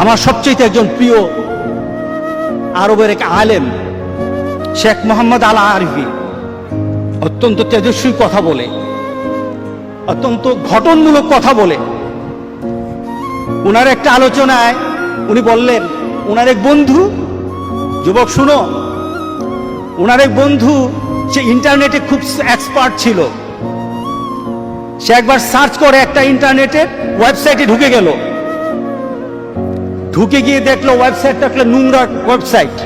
আমার সবচেয়ে একজন প্রিয় আরবের এক আলেম, শেখ মোহাম্মদ আল আরবি অত্যন্ত তেজস্বী কথা বলে, অত্যন্ত ঘটনমূলক কথা বলে। ওনার একটা আলোচনায় উনি বললেন ওনার এক বন্ধু, যুবক শুনো ওনার এক বন্ধু, সে ইন্টারনেটে খুব এক্সপার্ট ছিল। সে একবার সার্চ করে একটা ইন্টারনেটের ওয়েবসাইটে ঢুকে গেল। ঢুকে গিয়ে দেখল ওয়েবসাইটটা একটা নোংরা ওয়েবসাইট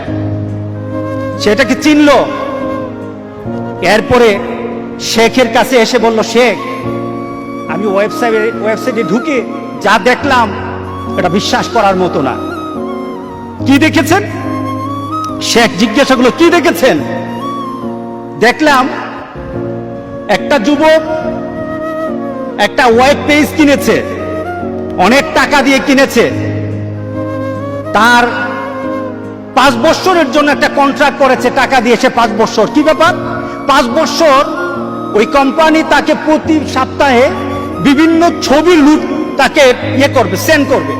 সেটাকে চিনলো? এরপরে শেখের কাছে এসে বলল, শেখ, আমি ওয়েবসাইটে ওয়েবসাইটে ঢুকে যা দেখলাম, এটা বিশ্বাস করার মতো না। কি দেখেছেন? শেখ জিজ্ঞাসা করল, কি দেখেছেন? দেখলাম একটা যুবক একটা ওয়েব পেজ কিনেছে। অনেক টাকা দিয়ে কিনেছে। তার পাঁচ বছরের জন্য একটা কন্ট্রাক্ট করেছে, টাকা দিয়েছে পাঁচ বছর কি ব্যাপার? পাঁচ বছর ওই কোম্পানি তাকে প্রতি সপ্তাহে বিভিন্ন ছবি লুট, তাকে ইয়ে করবে সেন্ড করবে।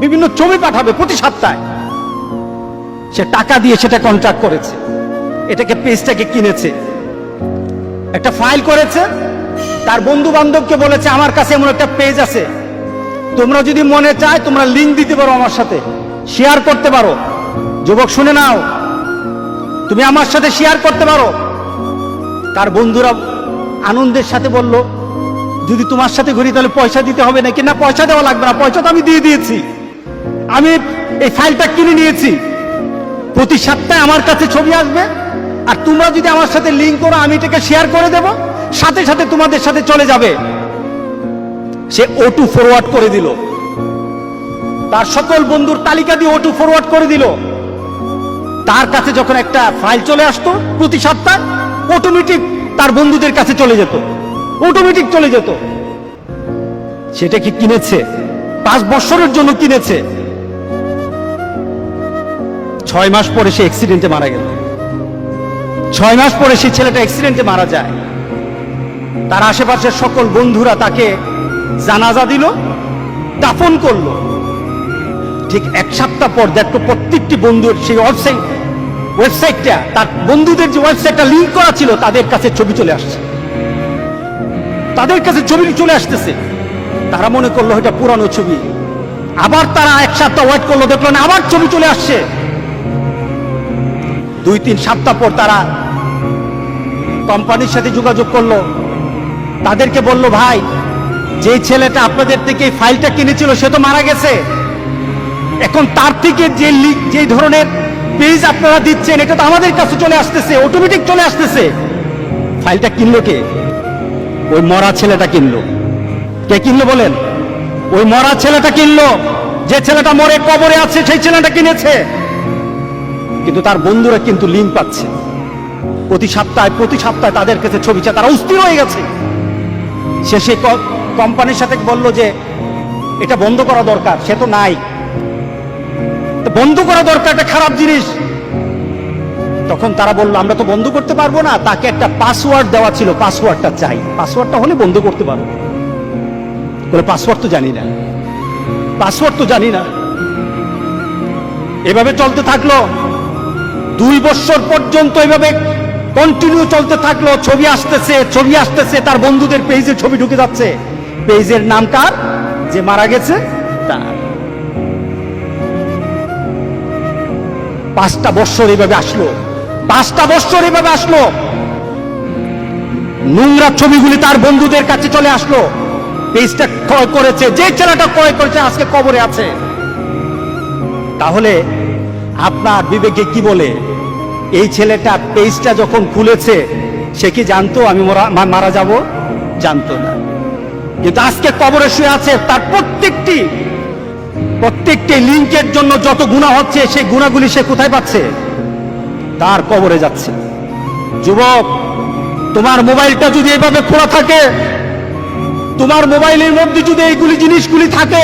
বিভিন্ন ছবি পাঠাবে প্রতি সপ্তাহে। সে টাকা দিয়ে সেটা কন্ট্রাক্ট করেছে। এটাকে পেজটাকে কিনেছে। একটা ফাইল করেছে। তার বন্ধু বান্ধবকে বলেছে, আমার কাছে এমন একটা পেজ আছে। তোমরা যদি মনে চায়, তোমরা লিঙ্ক দিতে পারো আমার সাথে। শেয়ার করতে পারো। যুবক, শুনে নাও। তুমি আমার সাথে শেয়ার করতে পারো। তার বন্ধুরা আনন্দের সাথে বলল, যদি তোমার সাথে ঘুরি তাহলে পয়সা দিতে হবে নাকি? না, পয়সা দেওয়া লাগবে না। পয়সা তো আমি দিয়ে দিয়েছি। আমি এই ফাইলটা কিনে নিয়েছি। প্রতি সপ্তাহে আমার কাছে ছবি আসবে। আর তোমরা যদি আমার সাথে লিঙ্ক করো, আমি এটাকে শেয়ার করে দেব। সাথে সাথে তোমাদের সাথে চলে যাবে। সে ওটু ফরওয়ার্ড করে দিল। তার সকল বন্ধুর তালিকা দিয়ে ওটু ফরওয়ার্ড করে দিল। তার কাছে যখন একটা ফাইল চলে আসতো প্রতি সপ্তাহ অটোমেটিক তার বন্ধুদের কাছে চলে যেত। অটোমেটিক চলে যেত। সেটা কি কিনেছে? পাঁচ বছরের জন্য কিনেছে। ছয় মাস পরে সে অ্যাক্সিডেন্টে মারা গেল। ছয় মাস পরে সেই ছেলেটা অ্যাক্সিডেন্টে মারা যায়। তার আশেপাশের সকল বন্ধুরা তাকে জানাজা দিল, দাফন করল। ঠিক এক সপ্তাহ পর দেখো প্রত্যেকটি বন্ধুর সেই ওয়েবসাইট ওয়েবসাইটটা তার বন্ধুদের যে ওয়েবসাইটটা লিঙ্ক করা ছিল, তাদের কাছে ছবি চলে আসছে। তাদের কাছে ছবি চলে আসতেছে। তারা মনে করল এটা পুরানো ছবি। আবার তারা এক সপ্তাহ ওয়েট করল, দেখল না, আবার ছবি চলে আসছে। দুই, তিন সপ্তাহ পর তারা কোম্পানির সাথে যোগাযোগ করল। তাদেরকে বলল, ভাই যে ছেলেটা আপনাদের থেকে ফাইলটা কিনেছিল, সে তো মারা গেছে। এখন তার থেকে যে লিক যে ধরনের পেজ আপনারা দিচ্ছেন, এটা তো আমাদের কাছে চলে আসতেছে অটোমেটিক চলে আসতেছে। ফাইলটা কিনলো কে? ওই মরা ছেলেটা কিনলো। কে কিনলো বলেন? ওই মরা ছেলেটা কিনলো। যে ছেলেটা মরে কবরে আছে, সেই ছেলেটা কিনেছে। কিন্তু তার বন্ধুরা কিন্তু লিঙ্ক পাচ্ছে। প্রতি সপ্তাহে প্রতি সপ্তাহে তাদের কাছে ছবি তারা অস্থির হয়ে গেছে। সে সে কোম্পানির সাথে বলল যে, এটা বন্ধ করা দরকার, সে তো নাই। বন্ধ করা দরকার, একটা খারাপ জিনিস। তখন তারা বলল, আমরা তো বন্ধ করতে পারব না। তাকে একটা পাসওয়ার্ড দেওয়া ছিল পাসওয়ার্ডটা চাই। পাসওয়ার্ডটা হলে বন্ধ করতে পারব। বলে পাসওয়ার্ড তো জানি না। পাসওয়ার্ড তো জানি না। এভাবে চলতে থাকল। দুই বছর পর্যন্ত এভাবে কন্টিনিউ চলতে থাকল। ছবি আসতেছে ছবি আসতেছে, তার বন্ধুদের পেজে ছবি ঢুকে যাচ্ছে। পেজের নাম কার? যে মারা গেছে, তার। পাঁচটা বছর এভাবে আসলো। পাঁচটা বছর এভাবে আসলো। নোংরা ছবিগুলি তার বন্ধুদের কাছে চলে আসলো। পেজটা ক্রয় করেছে, যে ছেলেটা ক্রয় করেছে আজকে কবরে আছে। তাহলে আপনার বিবেকে কি বলে? এই ছেলেটা পেজটা যখন খুলেছে, সে কি জানতো আমি মারা যাব? জানতো না। কিন্তু আজকে কবরে শুয়ে আছে তার প্রত্যেকটি প্রত্যেকটি লিঙ্কের জন্য যত গুণা হচ্ছে, সেই গুণাগুলি সে কোথায় পাচ্ছে? তার কবরে যাচ্ছে। যুবক, তোমার মোবাইলটা যদি এভাবে খোলা থাকে, তোমার মোবাইলের মধ্যে যদি এইগুলি জিনিসগুলি থাকে,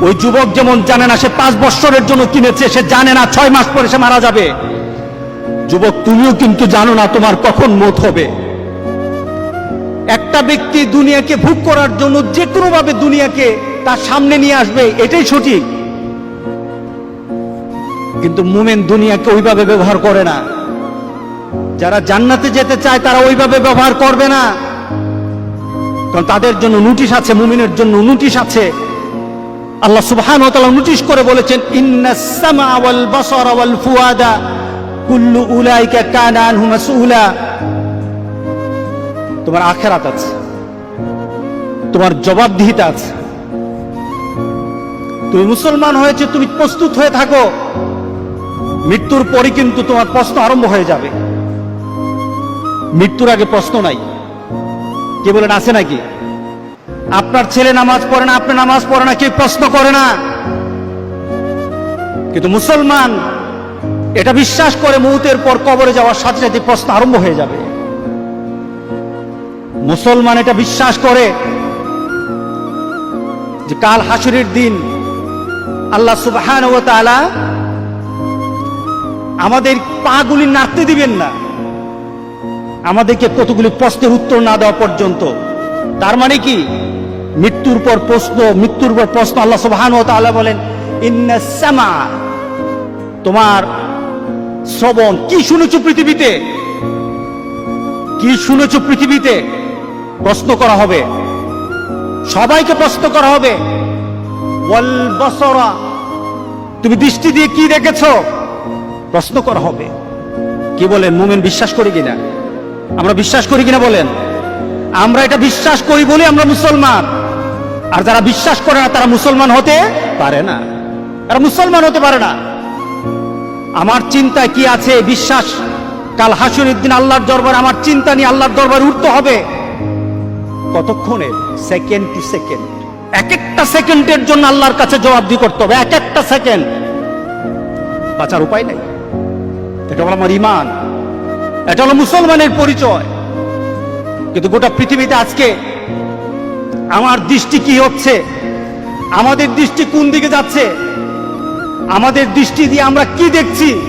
ওই যুবক যেমন জানে না, সে পাঁচ বছরের জন্য কিনেছে, সে জানে না ছয় মাস পরে সে মারা যাবে। যুবক, তুমিও কিন্তু জানো না তোমার কখন মত হবে। একটা ব্যক্তি দুনিয়াকে ভোগ করার জন্য যে কোনোভাবে দুনিয়াকে তার সামনে নিয়ে আসবে, এটাই সঠিক। কিন্তু মুমেন দুনিয়াকে ওইভাবে ব্যবহার করে না। যারা জান্নাতে যেতে চায়, তারা ওইভাবে ব্যবহার করবে না। কারণ তাদের জন্য নোটিশ আছে, মুমিনের জন্য নোটিশ আছে। আল্লাহ সুবহান তাআলা নোটিশ করে বলেছেন ইন্নাস সামা ওয়াল বাসারা ফুয়াদা, কুল্লু উলাইকা কানা আনহু মাসউলা। তোমার আখেরাত আছে। তোমার জবাবদিহিতা আছে। তুমি মুসলমান হয়েছে, তুমি প্রস্তুত হয়ে থাকো। মৃত্যুর পরে কিন্তু তোমার প্রশ্ন আরম্ভ হয়ে যাবে। মৃত্যুর আগে প্রশ্ন নাই। কে বলেন, আছে নাকি? আপনার ছেলে নামাজ পড়ে না, আপনি নামাজ পড়ে না, কেউ প্রশ্ন করে না। কিন্তু মুসলমান এটা বিশ্বাস করে মুহূর্তের পর কবরে যাওয়ার সাথে সাথে প্রশ্ন আরম্ভ হয়ে যাবে। মুসলমান এটা বিশ্বাস করে যে কাল হাসুরের দিন আল্লাহ সুবহান ও তাআলা আমাদের পাগুলি নাড়তে দিবেন না। আমাদেরকে কতগুলি প্রশ্নের উত্তর না দেওয়া পর্যন্ত। তার মানে কি? মৃত্যুর পর প্রশ্ন, মৃত্যুর পর প্রশ্ন আল্লাহ সুবহান ও তাআলা বলেন, ইন্না সামা তোমার শ্রবণ, কি শুনেছো পৃথিবীতে? কি শুনেছো পৃথিবীতে? প্রশ্ন করা হবে। সবাইকে প্রশ্ন করা হবে। ওয়াল বসরা তুমি দৃষ্টি দিয়ে কি দেখেছ? প্রশ্ন করা হবে। কি বলেন, মুমিন বিশ্বাস করি কিনা? আমরা বিশ্বাস করি কিনা বলেন? আমরা এটা বিশ্বাস করি বলে আমরা মুসলমান। আর যারা বিশ্বাস করে না, তারা মুসলমান হতে পারে না। তারা মুসলমান হতে পারে না। আমার চিন্তায় কি আছে বিশ্বাস? কাল হাসুরের দিন আল্লাহর দরবার আমার চিন্তা নিয়ে আল্লাহর দরবারে উঠতে হবে। কতক্ষণে? Second to second. এক একটা সেকেন্ডের জন্য আল্লাহর কাছে জবাবদি করতে হবে এক একটা সেকেন্ড। বাঁচার উপায় নেই। এটা হলো আমার ইমান এটা হলো মুসলমানের পরিচয়। কিন্তু গোটা পৃথিবীতে আজকে আমার দৃষ্টি কি হচ্ছে? আমাদের দৃষ্টি কোন দিকে যাচ্ছে? আমাদের দৃষ্টি দিয়ে আমরা কি দেখছি?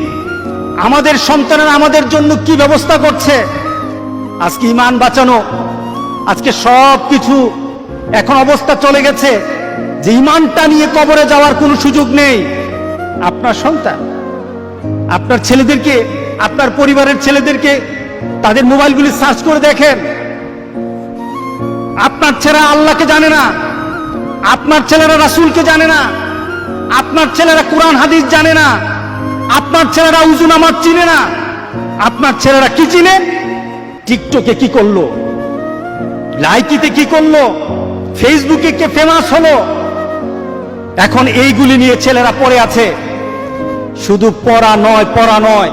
আমাদের সন্তানেরা আমাদের জন্য কি ব্যবস্থা করছে? আজকে ইমান বাঁচানো, আজকে সব কিছু এখন অবস্থা চলে গেছে যে ইমানটা নিয়ে কবরে যাওয়ার কোনো সুযোগ নেই। আপনার সন্তান, আপনার ছেলেদেরকে, আপনার পরিবারের ছেলেদেরকে তাদের মোবাইলগুলি সার্চ করে দেখেন। আপনার ছেলেরা আল্লাহকে জানে না, আপনার ছেলেরা রাসুলকে জানে না, আপনার ছেলেরা কোরআন, হাদিস জানে না, আপনার ছেলেরা উজু নামাজ চিনে না, আপনার ছেলেরা কি চিনে? টিকটকে কি করল? লাইকিতে কি করল? ফেসবুকে কে ফেমাস হলো? এখন এইগুলি নিয়ে ছেলেরা পড়ে আছে। শুধু পড়া নয় পড়া নয়।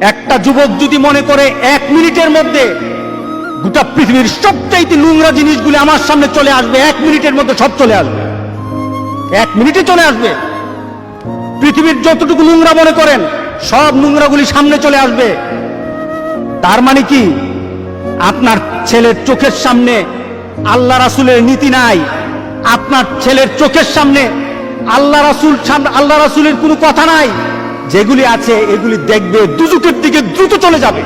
একটা যুবক যদি মনে করে এক মিনিটের মধ্যে গোটা পৃথিবীর সবচাইতে নোংরা জিনিসগুলি আমার সামনে চলে আসবে, এক মিনিটের মধ্যে সব চলে আসবে। এক মিনিটে চলে আসবে। পৃথিবীর যতটুকু নোংরা মনে করেন, সব নোংরাগুলি সামনে চলে আসবে। তার মানে কি? আপনার ছেলের চোখের সামনে আল্লাহ রাসুলের নীতি নাই। আপনার ছেলের চোখের সামনে আল্লাহ রাসুল আল্লাহ রাসুলের কোনো কথা নাই। যেগুলি আছে, এগুলি দেখবে দুজুকের দিকে দ্রুত চলে যাবে।